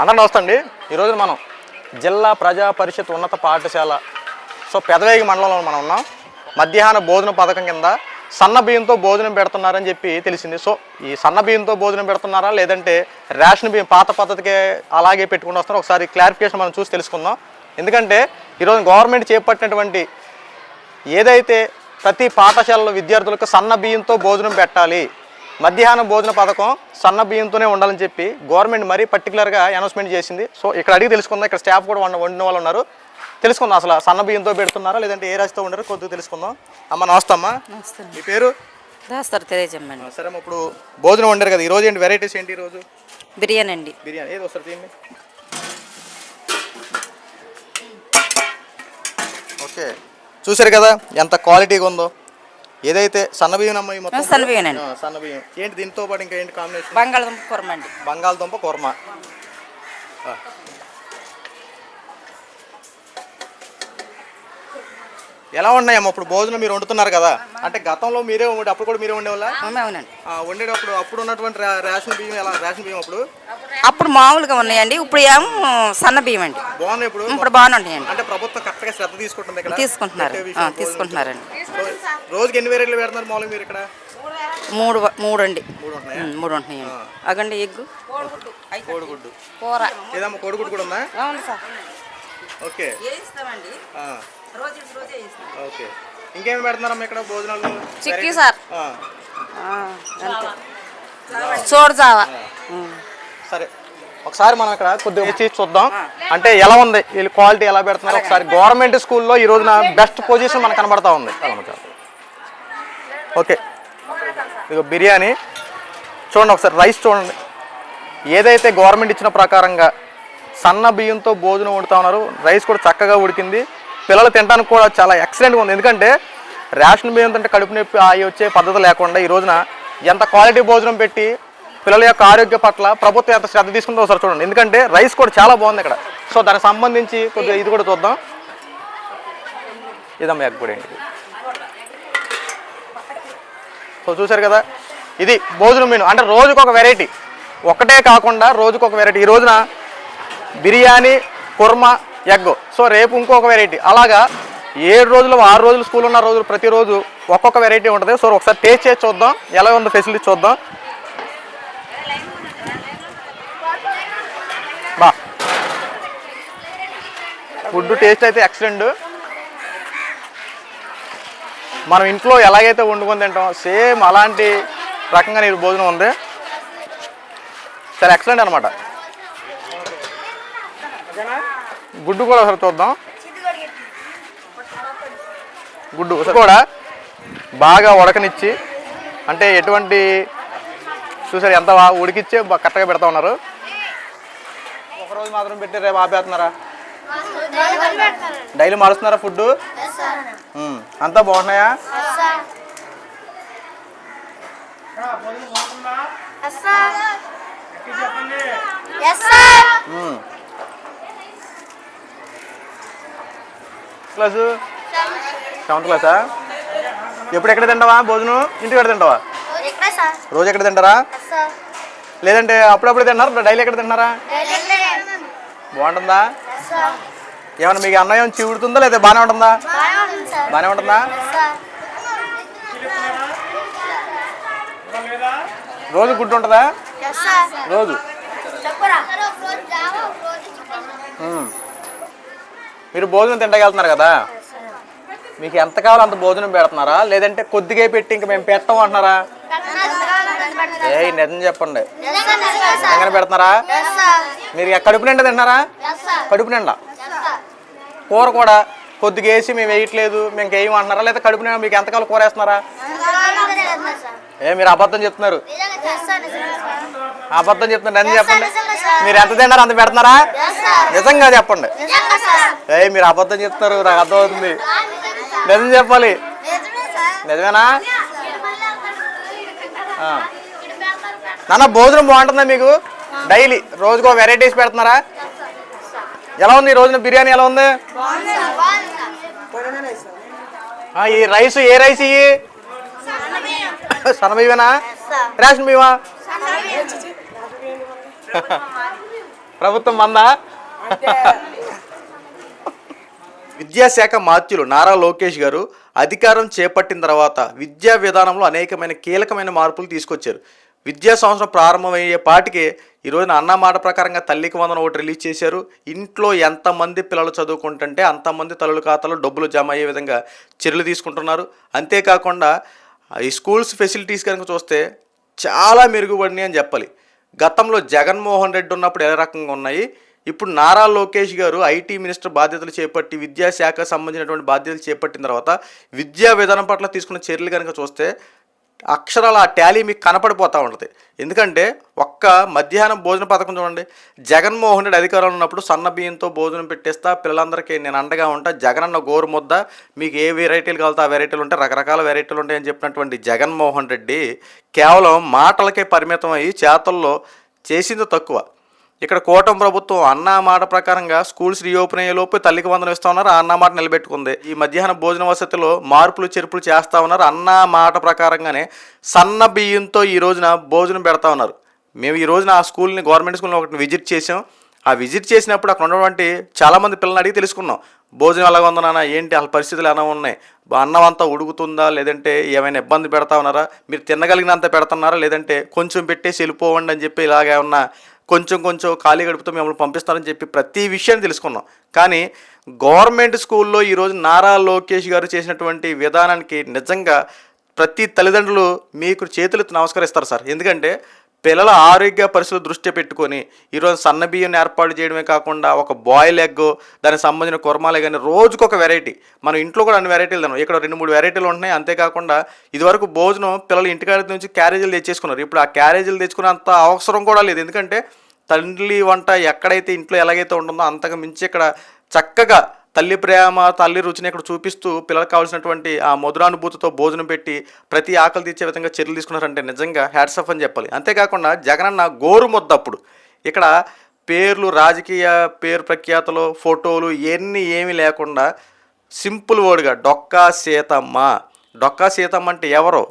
అందరం నమస్తే అండి ఈరోజు మనం జిల్లా ప్రజా పరిషత్ ఉన్నత పాఠశాల సో పెదవేగి మండలంలో మనం ఉన్నాం. మధ్యాహ్న భోజన పథకం కింద సన్న బియ్యంతో భోజనం పెడుతున్నారని చెప్పి తెలిసింది. సో ఈ సన్న బియ్యంతో భోజనం పెడుతున్నారా లేదంటే రేషన్ బియ్యం పాత పద్ధతికే అలాగే పెట్టుకుని వస్తారో ఒకసారి క్లారిఫికేషన్ మనం చూసి తెలుసుకుందాం. ఎందుకంటే ఈరోజు గవర్నమెంట్ చేపట్టినటువంటి ఏదైతే ప్రతి పాఠశాలలో విద్యార్థులకు సన్న బియ్యంతో భోజనం పెట్టాలి మధ్యాహ్నం భోజన పథకం సన్న బియ్యంతోనే ఉండాలని చెప్పి గవర్నమెంట్ మరీ పర్టికులర్గా అనౌన్స్మెంట్ చేసింది. సో ఇక్కడ అడిగి తెలుసుకుందాం. ఇక్కడ స్టాఫ్ కూడా వండ వండిన వాళ్ళు ఉన్నారు. తెలుసుకుందాం అసలు సన్న బియ్యంతో పెడుతున్నారా లేదంటే ఏ రాశితో ఉండరు కొద్దిగా తెలుసుకుందాం. అమ్మ నమస్తే అమ్మ. మీ పేరు? దాస్తారు సరే ఇప్పుడు భోజనం వండారు కదా ఈ రోజు ఏంటి వెరైటీస్ ఏంటి ఈరోజు బిర్యానీ అండి. బిర్యానీ ఏది వస్తారు తీయండి ఓకే. చూసారు కదా ఎంత క్వాలిటీగా ఉందో. ఏదైతే సన్న బియ్యం అమ్మ ఈ మొత్తం సన్న బియ్యనండి. ఆ, సన్న బియ్యం. ఏంటి దీంతో పాటు ఇంకా ఏంటి కాంబినేషన్ బంగాళదుంప కూరమ అండి బంగాళదుంప కుర్మ. ఎలా ఉన్నాయమ్మ? ఇప్పుడు భోజనం మీరు వండుతున్నారు కదా. అంటే గతంలో మీరే వండి అప్పుడు కూడా మీరే వండేవాళ్ళ? అవును, అవునండి. వండేటప్పుడు అప్పుడు ఉన్నటువంటి రా- రేషన్ బియ్యం ఎలా రేషన్ బియ్యం అప్పుడు? అప్పుడు మామూలుగా ఉన్నాయండి. ఇప్పుడు ఏమో సన్న బియ్యం అండి. బాగున్నాయి ఇప్పుడు? ఇప్పుడు బాగానే ఉన్నాయండి. అంటే ప్రభుత్వం కరెక్ట్గా శ్రద్ధ తీసుకుంటుంది ఇక్కడ? తీసుకుంటున్నారు. పెట్టే ఆ, విషయం, తీసుకుంటున్నారండి. రోజుకి ఎన్ని వెరైటీలు పెడుతున్నారు మామూలుగా మీరు ఇక్కడ? మూడు వ- మూడు అండి. మూడు ఉన్నాయా ఉమ్, మూడు ఉంటున్నాయండి. అగండి ఎగ్గు. కోడిగుడ్డు. కూర. ఏదమ్మా కోడిగుడ్డు కూడా ఉందా? ఓకే. ఆ, ఓకే. ఇంకేమి పెడుతున్నారమ్మా ఇక్కడ భోజనాలు? చిక్కీ సార్. ఆ, చూడు జావా. సరే. ఒకసారి మనం ఇక్కడ కొద్దిగా వచ్చి చూద్దాం. అంటే ఎలా ఉంది? వీళ్ళు క్వాలిటీ ఎలా పెడుతున్నారు? ఒకసారి గవర్నమెంట్ స్కూల్లో ఈ రోజున బెస్ట్ పొజిషన్ మనకు కనబడతా ఉంది. ఓకే. ఇదిగో బిర్యానీ. చూడండి ఒకసారి రైస్ చూడండి. ఏదైతే గవర్నమెంట్ ఇచ్చిన ప్రకారంగా సన్న బియ్యంతో భోజనం వండుతా ఉన్నారు రైస్ కూడా చక్కగా ఉడికింది. పిల్లలు తినడానికి కూడా చాలా ఎక్సలెంట్గా ఉంది. ఎందుకంటే రేషన్ బియ్యం తింటే కడుపు నొప్పి అవి వచ్చే పద్ధతి లేకుండా ఈ రోజున ఎంత క్వాలిటీ భోజనం పెట్టి పిల్లల యొక్క ఆరోగ్య పట్ల ప్రభుత్వం ఎంత శ్రద్ధ తీసుకుందో ఒకసారి చూడండి. ఎందుకంటే రైస్ కూడా చాలా బాగుంది ఇక్కడ. సో దానికి సంబంధించి కొద్దిగా ఇది కూడా చూద్దాం. ఇదమ్మా ఎగ్ కూడా ఏంటి సో చూశారు కదా? ఇది భోజనం మెను అంటే రోజుకు ఒక వెరైటీ ఒకటే కాకుండా రోజుకు ఒక వెరైటీ ఈ రోజున బిర్యానీ కుర్మా ఎగ్. సో రేపు ఇంకొక వెరైటీ అలాగా ఏడు రోజులు ఆరు రోజులు స్కూల్ ఉన్న రోజులు ప్రతిరోజు ఒక్కొక్క వెరైటీ ఉంటుంది. సో ఒకసారి టేస్ట్ చేసి చూద్దాం. ఎలా ఉందో ఫెసిలిటీ చూద్దాం. బా ఫుడ్ టేస్ట్ అయితే ఎక్సలెంట్ మనం ఇంట్లో ఎలాగైతే వండుకొని తింటాం సేమ్ అలాంటి రకంగా నీరు భోజనం ఉంది. చాలా ఎక్సలెంట్ అనమాట గుడ్డు కూడా ఒకసారి చూద్దాం. గుడ్డు కూడా బాగా ఉడకనిచ్చి అంటే ఎటువంటి చూసారు ఎంత ఉడికిచ్చే కరెక్ట్గా పెడతా ఉన్నారు. ఒకరోజు మాత్రం పెట్టి రేపు ఆపేస్తున్నారా? Daily మారుస్తున్నారా food? అంతా బాగున్నాయా? మ్మ్. క్లాసు? సెవెంత్ క్లాసా? ఎప్పుడు ఎక్కడ తింటావా భోజనం? ఇంటికి ఎక్కడ తింటావా? రోజు ఎక్కడ తింటారా? లేదంటే అప్పుడప్పుడు తింటారా డైలీ ఎక్కడ తింటారా బాగుంటుందా? ఏమన్నా మీకు అన్నం చివుడుతుందా లేదా బాగానే ఉంటుందా? బాగానే ఉంటుందా రోజు గుడ్డు ఉంటుందా? రోజు. మీరు భోజనం తింటగలుగుతున్నారు కదా? మీకు ఎంత కావాలో అంత భోజనం పెడుతున్నారా? లేదంటే కొద్దిగా పెట్టి ఇంక మేము పెట్టం అంటున్నారా? ఏ నిజం చెప్పండి. నిజంగానే పెడుతున్నారా? మీరు ఇక కడుపు నిండా తింటున్నారా? కడుపు నిండా? కూర కూడా కొద్దిగా వేసి మేము వేయట్లేదు మేము వేయం అంటున్నారా లేదా కడుపు నిండా మీకు ఎంత కూర వేస్తున్నారా? ఏ మీరు అబద్ధం చెప్తున్నారు. అబద్ధం చెప్తున్నారు నిజం చెప్పండి. మీరు ఎంత తిన్నారో అంత పెడుతున్నారా? నిజంగా చెప్పండి. ఏ మీరు అబద్ధం చెప్తున్నారు నాకు అర్థమవుతుంది. నిజం చెప్పాలి. నిజమేనా. నాన్న భోజనం బాగుంటుందా మీకు? డైలీ. రోజుకో వెరైటీస్ పెడుతున్నారా? ఎలా ఉంది ఈ రోజున బిర్యానీ ఎలా ఉంది? ఈ రైస్ ఏ రైస్ ఇవి సన్న బియ్యమేనా రేషన్ బియ్యమా? ప్రభుత్వం మందా? విద్యాశాఖ మాత్యులు నారా లోకేష్ గారు అధికారం చేపట్టిన తర్వాత విద్యా విధానంలో అనేకమైన కీలకమైన మార్పులు తీసుకొచ్చారు. విద్యా సంవత్సరం ప్రారంభమయ్యే పాటికే ఈరోజున అన్న మాట ప్రకారంగా తల్లికి వందన ఒకటి రిలీజ్ చేశారు. ఇంట్లో ఎంతమంది పిల్లలు చదువుకుంటుంటే అంతమంది తల్లుల ఖాతాలో డబ్బులు జమ అయ్యే విధంగా చర్యలు తీసుకుంటున్నారు. అంతేకాకుండా ఈ స్కూల్స్ ఫెసిలిటీస్ కనుక చూస్తే చాలా మెరుగుపడినాయి అని చెప్పాలి. గతంలో జగన్మోహన్ రెడ్డి ఉన్నప్పుడు ఏ రకంగా ఉన్నాయి? ఇప్పుడు నారా లోకేష్ గారు ఐటీ మినిస్టర్ బాధ్యతలు చేపట్టి విద్యాశాఖ సంబంధించినటువంటి బాధ్యతలు చేపట్టిన తర్వాత విద్యా విధానం పట్ల తీసుకున్న చర్యలు కనుక చూస్తే అక్షరాల ఆ టాలీ మీకు కనపడిపోతూ ఉంటుంది. ఎందుకంటే ఒక్క మధ్యాహ్నం భోజన పథకం చూడండి. జగన్మోహన్ రెడ్డి అధికారంలో ఉన్నప్పుడు సన్న బియ్యంతో భోజనం పెట్టేస్తా పిల్లలందరికీ నేను అండగా ఉంటా జగనన్న గోరు ముద్ద మీకు ఏ వెరైటీలు కావాలో ఆ వెరైటీలు ఉంటాయి రకరకాల వెరైటీలు ఉంటాయని చెప్పినటువంటి జగన్మోహన్ రెడ్డి కేవలం మాటలకే పరిమితం అయ్యి చేతల్లో చేసింది తక్కువ. ఇక్కడ కూటమి ప్రభుత్వం అన్న మాట ప్రకారంగా స్కూల్స్ రీఓపెన్ అయ్యే లోపు తల్లికి వందనం ఇస్తా ఉన్నారు. అన్న మాట నిలబెట్టుకుంది. ఈ మధ్యాహ్న భోజన వసతిలో మార్పులు చేర్పులు చేస్తా ఉన్నారు. అన్న మాట ప్రకారంగానే సన్న బియ్యంతో ఈ రోజున భోజనం పెడతా ఉన్నారు. మేము ఈ రోజున ఆ స్కూల్ని గవర్నమెంట్ స్కూల్ని ఒకటి విజిట్ చేసాం ఆ విజిట్ చేసినప్పుడు అక్కడ ఉన్నటువంటి చాలామంది పిల్లల్ని అడిగి తెలుసుకున్నాం. భోజనం ఎలా ఉందా నాన్న? ఏంటి? వాళ్ళ పరిస్థితులు ఎలా ఉన్నాయి? అన్నం అంతా ఉడుకుతుందా? లేదంటే ఏమైనా ఇబ్బంది పెడతా ఉన్నారా? మీరు తినగలిగినంత పెడుతున్నారా? లేదంటే కొంచెం పెట్టేసి వెళ్ళిపోవండి అని చెప్పి ఇలాగ ఏమన్నా కొంచెం కొంచెం ఖాళీ గడుపుతూ మిమ్మల్ని పంపిస్తారని చెప్పి ప్రతి విషయాన్ని తెలుసుకున్నాం. కానీ గవర్నమెంట్ స్కూల్లో ఈరోజు నారా లోకేష్ గారు చేసినటువంటి విధానానికి నిజంగా ప్రతి తల్లిదండ్రులు మీకు చేతులెత్తి నమస్కరిస్తారు సార్. ఎందుకంటే పిల్లల ఆరోగ్య పరిస్థితులు దృష్టి పెట్టుకొని ఈరోజు సన్న బియ్యం ఏర్పాటు చేయడమే కాకుండా ఒక బాయిల్ ఎగ్ దానికి సంబంధించిన కుర్మాలే కానీ రోజుకు ఒక వెరైటీ మనం ఇంట్లో కూడా అన్ని వెరైటీలు తిన్నాం ఇక్కడ రెండు మూడు వెరైటీలు ఉంటున్నాయి. అంతేకాకుండా ఇదివరకు భోజనం పిల్లలు ఇంటికాడ నుంచి క్యారేజీలు తెచ్చేసుకున్నారు. ఇప్పుడు ఆ క్యారేజీలు తెచ్చుకునేంత అవసరం కూడా లేదు. ఎందుకంటే తండ్రి వంట ఎక్కడైతే ఇంట్లో ఎలాగైతే ఉంటుందో అంతకు మించి ఇక్కడ చక్కగా తల్లి ప్రేమ తల్లి రుచిని ఇక్కడ చూపిస్తూ పిల్లలకు కావాల్సినటువంటి ఆ మధురానుభూతితో భోజనం పెట్టి ప్రతి ఆకలి తీర్చే విధంగా చర్యలు తీసుకున్నారంటే నిజంగా హ్యాట్సప్ అని చెప్పాలి. అంతేకాకుండా జగనన్న గోరు ముద్దప్పుడు. ఇక్కడ పేర్లు రాజకీయ పేరు ప్రఖ్యాతలు ఫోటోలు ఇవన్నీ ఏమీ లేకుండా సింపుల్ వర్డ్గా డొక్కా సీతమ్మ. డొక్కా సీతమ్మ అంటే ఎవరో?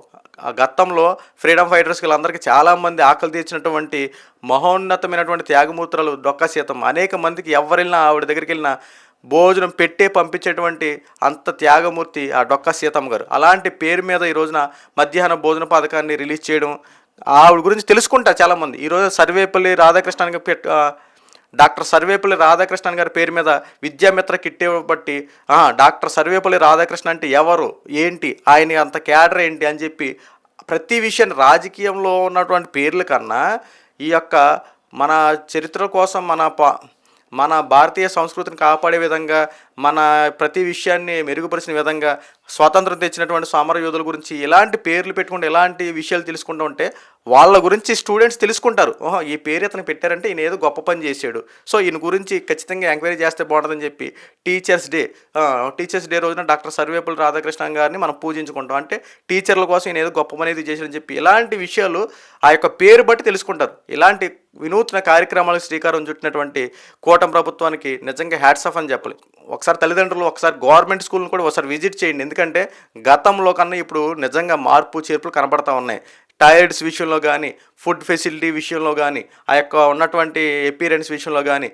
ఆ గతంలో ఫ్రీడమ్ ఫైటర్స్ వీళ్ళందరికీ చాలామంది ఆకలి తీర్చినటువంటి మహోన్నతమైనటువంటి త్యాగమూర్తులు డొక్కా సీతమ్మ. అనేక మందికి ఎవరెళ్ళినా ఆవిడ దగ్గరికి వెళ్ళినా భోజనం పెట్టే పంపించేటువంటి అంత త్యాగమూర్తి ఆ డొక్కా సీతమ్మ గారు. అలాంటి పేరు మీద ఈ రోజున మధ్యాహ్న భోజన పథకాన్ని రిలీజ్ చేయడం ఆవిడ గురించి తెలుసుకుంటా చాలామంది. ఈరోజు సర్వేపల్లి రాధాకృష్ణన్ పెట్ డాక్టర్ సర్వేపల్లి రాధాకృష్ణన్ గారి పేరు మీద విద్యామిత్ర కిట్ బట్టి డాక్టర్ సర్వేపల్లి రాధాకృష్ణ అంటే ఎవరు ఏంటి ఆయన అంత క్యాడర్ ఏంటి అని చెప్పి ప్రతి విషయాన్ని రాజకీయంలో ఉన్నటువంటి పేర్ల కన్నా ఈ యొక్క మన చరిత్ర కోసం మన పా మన భారతీయ సంస్కృతిని కాపాడే విధంగా మన ప్రతి విషయాన్ని మెరుగుపరిచిన విధంగా స్వాతంత్రం తెచ్చినటువంటి సమరయోధుల గురించి ఎలాంటి పేర్లు పెట్టుకుంటే ఎలాంటి విషయాలు తెలుసుకుంటూ ఉంటే వాళ్ళ గురించి స్టూడెంట్స్ తెలుసుకుంటారు. ఓహో ఈ పేరు ఇతను పెట్టారంటే ఈయన ఏదో గొప్ప పని చేశాడు. సో ఈయన గురించి ఖచ్చితంగా ఎంక్వైరీ చేస్తే బాగుంటుందని చెప్పి టీచర్స్ డే టీచర్స్ డే రోజున డాక్టర్ సర్వేపల్లి రాధాకృష్ణన్ గారిని మనం పూజించుకుంటాం. అంటే టీచర్ల కోసం ఈయన ఏదో గొప్ప పని చేశాడని చెప్పి ఇలాంటి విషయాలు ఆ యొక్క పేరు బట్టి తెలుసుకుంటారు. ఇలాంటి వినూత్న కార్యక్రమాలకు శ్రీకారం చుట్టినటువంటి కూటమి ప్రభుత్వానికి నిజంగా హ్యాట్స్ ఆఫ్ అని చెప్పాలి. ఒకసారి తల్లిదండ్రులు ఒకసారి గవర్నమెంట్ స్కూల్ని కూడా ఒకసారి విజిట్ చేయండి. ఎందుకంటే గతంలో కన్నా ఇప్పుడు నిజంగా మార్పు చేర్పులు కనబడతా ఉన్నాయి. టాయిలెట్స్ విషయంలో కానీ ఫుడ్ ఫెసిలిటీ విషయంలో కానీ ఆ యొక్క ఉన్నటువంటి ఎపీరెన్స్ విషయంలో కానీ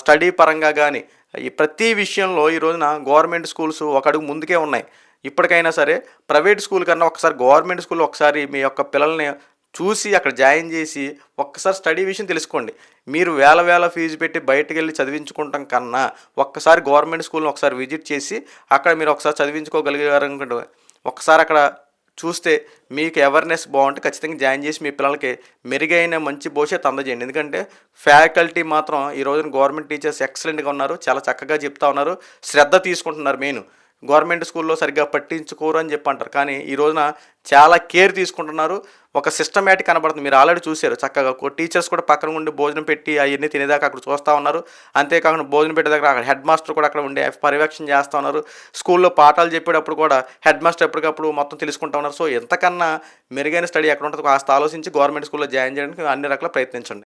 స్టడీ పరంగా కానీ ఈ ప్రతి విషయంలో ఈ రోజున గవర్నమెంట్ స్కూల్స్ ఒక అడుగు ముందుకే ఉన్నాయి. ఇప్పటికైనా సరే ప్రైవేట్ స్కూల్ కన్నా ఒకసారి గవర్నమెంట్ స్కూల్ ఒకసారి మీ యొక్క పిల్లల్ని చూసి అక్కడ జాయిన్ చేసి ఒక్కసారి స్టడీ విషయం తెలుసుకోండి. మీరు వేల వేల ఫీజు పెట్టి బయటకు వెళ్ళి చదివించుకుంటాం కన్నా ఒక్కసారి గవర్నమెంట్ స్కూల్ని ఒకసారి విజిట్ చేసి అక్కడ మీరు ఒకసారి చదివించుకోగలిగారనుకుంటే ఒకసారి అక్కడ చూస్తే మీకు అవేర్నెస్ బాగుంటే ఖచ్చితంగా జాయిన్ చేసి మీ పిల్లలకి మెరుగైన మంచి భవిష్యత్తు అందజేయండి. ఎందుకంటే ఫ్యాకల్టీ మాత్రం ఈ రోజున గవర్నమెంట్ టీచర్స్ ఎక్సలెంట్గా ఉన్నారు. చాలా చక్కగా చెప్తా ఉన్నారు. శ్రద్ధ తీసుకుంటున్నారు మెయిన్. గవర్నమెంట్ స్కూల్లో సరిగ్గా పట్టించుకోరు అని చెప్పి అంటారు కానీ ఈ రోజున చాలా కేర్ తీసుకుంటున్నారు. ఒక సిస్టమేటిక్ కనబడుతుంది. మీరు ఆల్రెడీ చూశారు. చక్కగా టీచర్స్ కూడా పక్కన ఉండి భోజనం పెట్టి అవన్నీ తినేదాకా అక్కడ చూస్తూ ఉన్నారు. అంతేకాకుండా భోజనం పెట్టే దగ్గర అక్కడ హెడ్ మాస్టర్ కూడా అక్కడ ఉండి పర్యవేక్షణ చేస్తూ ఉన్నారు. స్కూల్లో పాఠాలు చెప్పేటప్పుడు కూడా హెడ్ మాస్టర్ ఎప్పటికప్పుడు మొత్తం తెలుసుకుంటా ఉన్నారు. సో ఎంతకన్నా మెరుగైన స్టడీ ఎక్కడ ఉంటుందో కాస్త ఆలోచించి గవర్నమెంట్ స్కూల్లో జాయిన్ చేయడానికి అన్ని రకాల ప్రయత్నించండి.